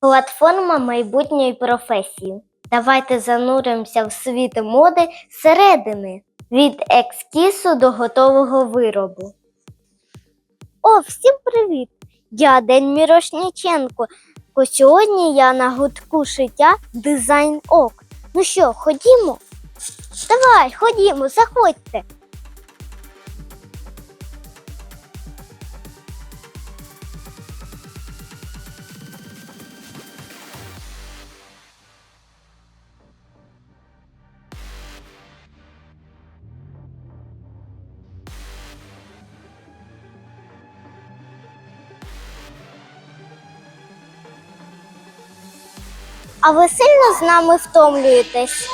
Платформа майбутньої професії. Давайте зануримося в світ моди зсередини, від екскісу до готового виробу. О, всім привіт! Я День Мірошніченко. Сьогодні я на гудку шиття дизайн ок. Ну що, ходімо? Давай, ходімо, заходьте. А ви сильно з нами втомлюєтесь?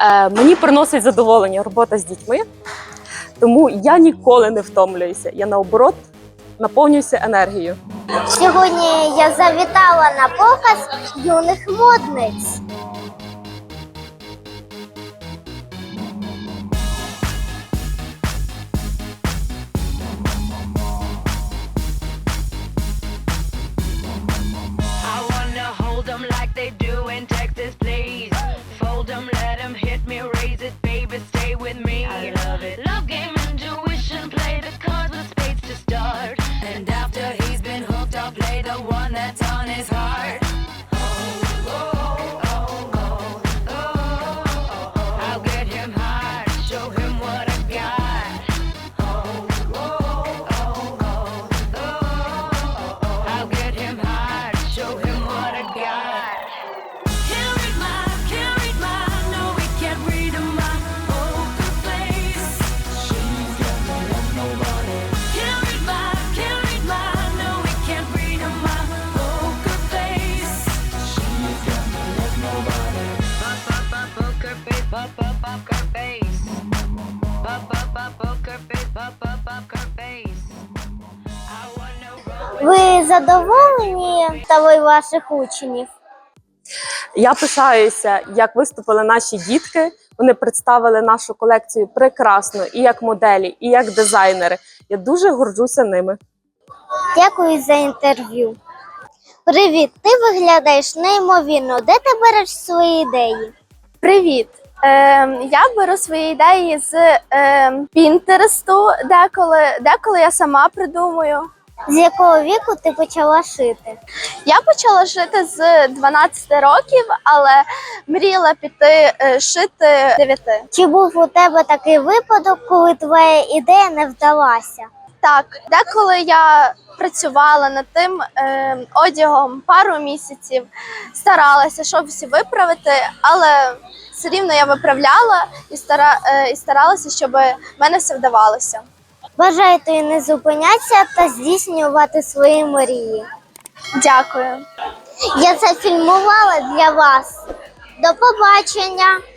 Е, мені приносить задоволення робота з дітьми, тому я ніколи не втомлююся. Я наоборот наповнююся енергією. Сьогодні я завітала на показ юних модниць. Face, pop, face. Pop, pop, poker face, pop, pop, poker face. I wanna roll. Ви задоволені ставою ваших учнів? Я пишаюся, як виступили наші дітки. Вони представили нашу колекцію прекрасно і як моделі, і як дизайнери. Я дуже горджуся ними. Дякую за інтерв'ю. Привіт, ти виглядаєш неймовірно. Де ти береш свої ідеї? Привіт! Ем, я беру свої ідеї з ем, Пінтересту, деколи, деколи я сама придумую. З якого віку ти почала шити? Я почала шити з 12 років, але мріяла піти е, шити 9. Чи був у тебе такий випадок, коли твоя ідея не вдалася? Так, деколи я працювала над тим ем, одягом пару місяців, старалася, щоб всі виправити, але все рівно я виправляла і, стара, е, і старалася, щоб в мене все вдавалося. Бажаю тобі не зупинятися та здійснювати свої мрії. Дякую. Я це фільмувала для вас. До побачення!